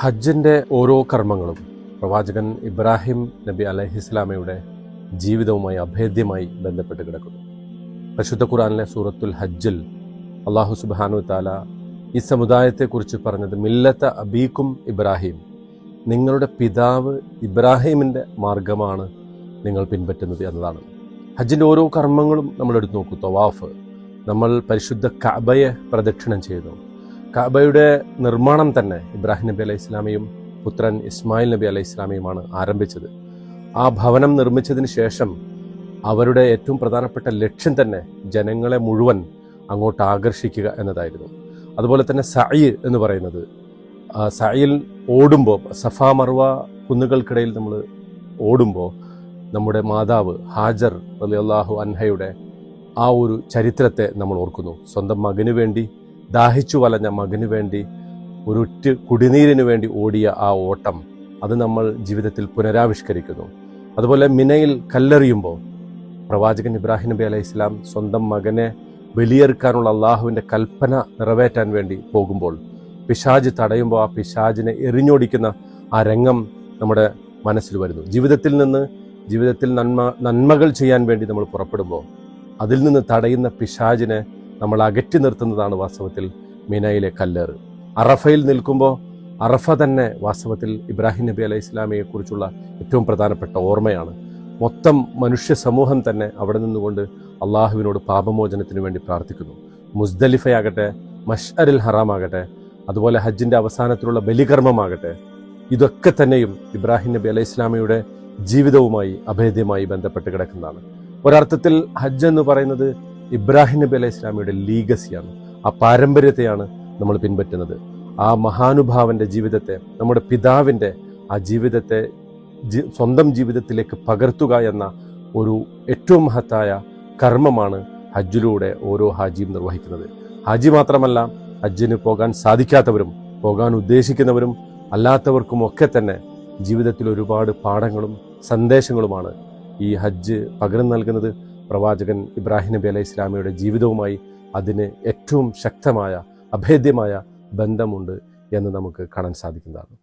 ഹജ്ജിന്റെ ഓരോ കർമ്മങ്ങളും പ്രവാചകൻ ഇബ്രാഹിം നബി അലഹിസ്ലാമയുടെ ജീവിതവുമായി അഭേദ്യമായി ബന്ധപ്പെട്ട് കിടക്കുന്നു. പരിശുദ്ധ ഖുറാനിലെ സൂറത്തുൽ ഹജ്ജിൽ അള്ളാഹു സുബാനു താല ഈ സമുദായത്തെക്കുറിച്ച് പറഞ്ഞത് മില്ലത്ത അബീക്കും ഇബ്രാഹിം നിങ്ങളുടെ പിതാവ് ഇബ്രാഹിമിന്റെ മാർഗമാണ് നിങ്ങൾ പിൻപറ്റുന്നത് എന്നതാണ്. ഹജ്ജിന്റെ ഓരോ കർമ്മങ്ങളും നമ്മൾ എടുത്തു നോക്കൂ. തവാഫ് നമ്മൾ പരിശുദ്ധ കബയെ പ്രദക്ഷിണം ചെയ്തു കഅബയുടെ നിർമ്മാണം തന്നെ ഇബ്രാഹിം നബി അലൈഹി ഇസ്ലാമിയും പുത്രൻ ഇസ്മായിൽ നബി അലൈഹി ഇസ്ലാമിയുമാണ് ആരംഭിച്ചത്. ആ ഭവനം നിർമ്മിച്ചതിന് ശേഷം അവരുടെ ഏറ്റവും പ്രധാനപ്പെട്ട ലക്ഷ്യം തന്നെ ജനങ്ങളെ മുഴുവൻ അങ്ങോട്ട് ആകർഷിക്കുക എന്നതായിരുന്നു. അതുപോലെ തന്നെ സഅയ് എന്ന് പറയുന്നത്. ആ സഅയിൽ ഓടുമ്പോൾ സഫ മർവ കുന്നുകൾക്കിടയിൽ നമ്മൾ ഓടുമ്പോൾ നമ്മുടെ മാതാവ് ഹാജർ അലി അള്ളാഹു അൻഹയുടെ ആ ഒരു ചരിത്രത്തെ നമ്മൾ ഓർക്കുന്നു. സ്വന്തം മകന് വേണ്ടി ദാഹിച്ചു വലഞ്ഞ മകന് വേണ്ടി ഒരുറ്റ് കുടിനീരിന് വേണ്ടി ഓടിയ ആ ഓട്ടം അത് നമ്മൾ ജീവിതത്തിൽ പുനരാവിഷ്കരിക്കുന്നു. അതുപോലെ മിനയിൽ കല്ലെറിയുമ്പോൾ പ്രവാചകൻ ഇബ്രാഹിം നബി അലൈഹി ഇസ്ലാം സ്വന്തം മകനെ ബലിയെറുക്കാനുള്ള അള്ളാഹുവിന്റെ കൽപ്പന നിറവേറ്റാൻ വേണ്ടി പോകുമ്പോൾ പിശാജ് തടയുമ്പോൾ ആ പിശാജിനെ എറിഞ്ഞോടിക്കുന്ന ആ രംഗം നമ്മുടെ മനസ്സിൽ വരുന്നു. ജീവിതത്തിൽ നിന്ന് ജീവിതത്തിൽ നന്മ നന്മകൾ ചെയ്യാൻ വേണ്ടി നമ്മൾ പുറപ്പെടുമ്പോൾ അതിൽ നിന്ന് തടയുന്ന പിശാജിനെ നമ്മൾ അകറ്റി നിർത്തുന്നതാണ് വാസ്തവത്തിൽ മിനയിലെ കല്ലേറ്. അറഫയിൽ നിൽക്കുമ്പോൾ അറഫ തന്നെ വാസ്തവത്തിൽ ഇബ്രാഹിം നബി അലൈഹി ഇസ്ലാമിയെ കുറിച്ചുള്ള ഏറ്റവും പ്രധാനപ്പെട്ട ഓർമ്മയാണ്. മൊത്തം മനുഷ്യ സമൂഹം തന്നെ അവിടെ നിന്നുകൊണ്ട് അള്ളാഹുവിനോട് പാപമോചനത്തിന് വേണ്ടി പ്രാർത്ഥിക്കുന്നു. മുസ്ദലിഫയാകട്ടെ മഷ്അരിൽ ഹറാമാകട്ടെ അതുപോലെ ഹജ്ജിന്റെ അവസാനത്തിലുള്ള ബലികർമ്മമാകട്ടെ ഇതൊക്കെ തന്നെയും ഇബ്രാഹിം നബി അലൈഹി ഇസ്ലാമിയുടെ ജീവിതവുമായി അഭേദ്യമായി ബന്ധപ്പെട്ട് കിടക്കുന്നതാണ്. ഒരർത്ഥത്തിൽ ഹജ്ജ് എന്ന് പറയുന്നത് ഇബ്രാഹിം നബി അലൈഹി ഇസ്ലാമിയുടെ ലീഗസിയാണ് ആ പാരമ്പര്യത്തെയാണ് നമ്മൾ പിൻപറ്റുന്നത്. ആ മഹാനുഭാവന്റെ ജീവിതത്തെ നമ്മുടെ പിതാവിന്റെ ആ ജീവിതത്തെ സ്വന്തം ജീവിതത്തിലേക്ക് പകർത്തുക എന്ന ഒരു ഏറ്റവും മഹത്തായ കർമ്മമാണ് ഹജ്ജിലൂടെ ഓരോ ഹാജിയും നിർവഹിക്കുന്നത്. ഹാജി മാത്രമല്ല ഹജ്ജിന് പോകാൻ സാധിക്കാത്തവരും പോകാൻ ഉദ്ദേശിക്കുന്നവരും അല്ലാത്തവർക്കും ഒക്കെ തന്നെ ജീവിതത്തിൽ ഒരുപാട് പാഠങ്ങളും സന്ദേശങ്ങളുമാണ് ഈ ഹജ്ജ് പകരം നൽകുന്നത്. പ്രവാചകൻ ഇബ്രാഹിം നബി അലൈഹി ഇസ്ലാമിയുടെ ജീവിതവുമായി അതിന് ഏറ്റവും ശക്തമായ അഭേദ്യമായ ബന്ധമുണ്ട് എന്ന് നമുക്ക് കാണാൻ സാധിക്കുന്നതാണ്.